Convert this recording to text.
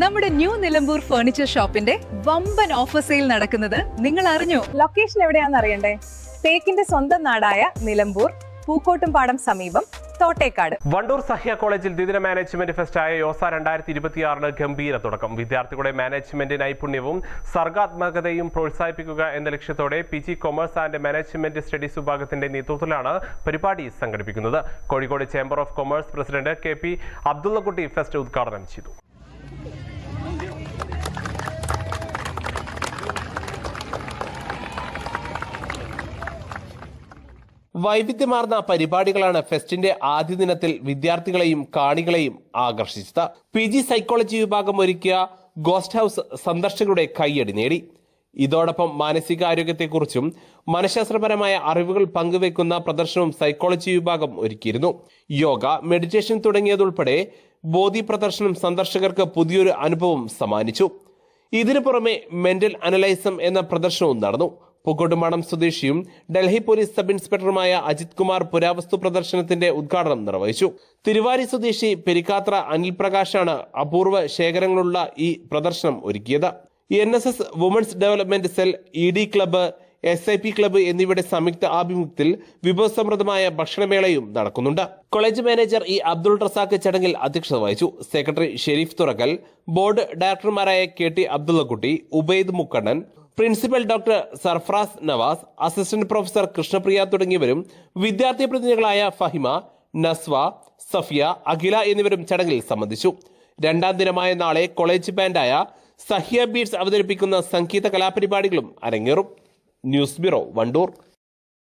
നമ്മുടെ new Nilambur furniture ഷോപ്പിന്റെ വമ്പൻ ഓഫർ സെയിൽ നടക്കുന്നത് നിങ്ങൾ അറിഞ്ഞു? ലൊക്കേഷൻ എവിടെയാണെന്ന് അറിയണ്ടേ? തേക്കിന്റെ സ്വന്തം നാടായ നിലമ്പൂർ പൂക്കോട്ടുംപാടം സമീപം തോട്ടേക്കാട്. വണ്ടൂർ സഹ്യ കോളേജിൽ ദ്വിദിന മാനേജ്മെന്റ് ഫെസ്റ്റായ യോസ രണ്ടായിരത്തി ഇരുപത്തിയാറിന് ഗംഭീര തുടക്കം. വിദ്യാർത്ഥികളുടെ മാനേജ്മെന്റ് നൈപുണ്യവും സർഗാത്മകതയും പ്രോത്സാഹിപ്പിക്കുക എന്ന ലക്ഷ്യത്തോടെ P G commerce and management studies വിഭാഗത്തിന്റെ നേതൃത്വത്തിലാണ് പരിപാടി സംഘടിപ്പിക്കുന്നത്. Kozhikode chamber of commerce president K P Abdullakutty fest ഉദ്ഘാടനം ചെയ്തു. വൈവിധ്യമാർന്ന പരിപാടികളാണ് ഫെസ്റ്റിന്റെ ആദ്യ ദിനത്തിൽ വിദ്യാർത്ഥികളെയും കാണികളെയും ആകർഷിച്ചത്. പി ജി സൈക്കോളജി വിഭാഗം ഒരുക്കിയ ഗോസ്റ്റ് ഹൗസ് സന്ദർശകരുടെ കൈയടി നേടി. ഇതോടൊപ്പം മാനസികാരോഗ്യത്തെക്കുറിച്ചും മനഃശാസ്ത്രപരമായ അറിവുകൾ പങ്കുവെക്കുന്ന പ്രദർശനവും സൈക്കോളജി വിഭാഗം ഒരുക്കിയിരുന്നു. യോഗ മെഡിറ്റേഷൻ തുടങ്ങിയതുൾപ്പെടെ ബോധി പ്രദർശനം സന്ദർശകർക്ക് പുതിയൊരു അനുഭവം സമ്മാനിച്ചു. ഇതിനു പുറമെ മെന്റൽ അനലൈസം എന്ന പ്രദർശനവും നടന്നു. പൂക്കോട്ടുമാടം സ്വദേശിയും ഡൽഹി പോലീസ് സബ് ഇൻസ്പെക്ടറുമായ അജിത് കുമാർ പുരാവസ്തു പ്രദർശനത്തിന്റെ ഉദ്ഘാടനം നിർവഹിച്ചു. തിരുവാരി സ്വദേശി പെരിക്കാത്ര അനിൽ പ്രകാശാണ് അപൂർവ ശേഖരങ്ങളുള്ള ഈ പ്രദർശനം ഒരുക്കിയത്. N S S women's development cell E D club S I P club എന്നിവയുടെ സംയുക്ത ആഭിമുഖ്യത്തിൽ വിഭവസമൃദ്ധമായ ഭക്ഷണമേളയും നടക്കുന്നുണ്ട്. College manager E Abdul Razak ചടങ്ങിൽ അധ്യക്ഷത വഹിച്ചു. Secretary Sharif Thurakkal board ഡയറക്ടർമാരായ K T Abdullakutty Ubaid Mukkannan principal doctor Sarfraz Nawaz assistant professor Krishnapriya തുടങ്ങിയവരും വിദ്യാർത്ഥി പ്രതിനിധികളായ ഫഹിമ നസ്വ സഫിയ അഖില എന്നിവരും ചടങ്ങിൽ സംബന്ധിച്ചു. രണ്ടാം ദിനമായ നാളെ കോളേജ് ബാൻഡായ സഹ്യ ബീറ്റ്സ് അവതരിപ്പിക്കുന്ന സംഗീത കലാപരിപാടികളും അരങ്ങേറും. News bureau Wandoor.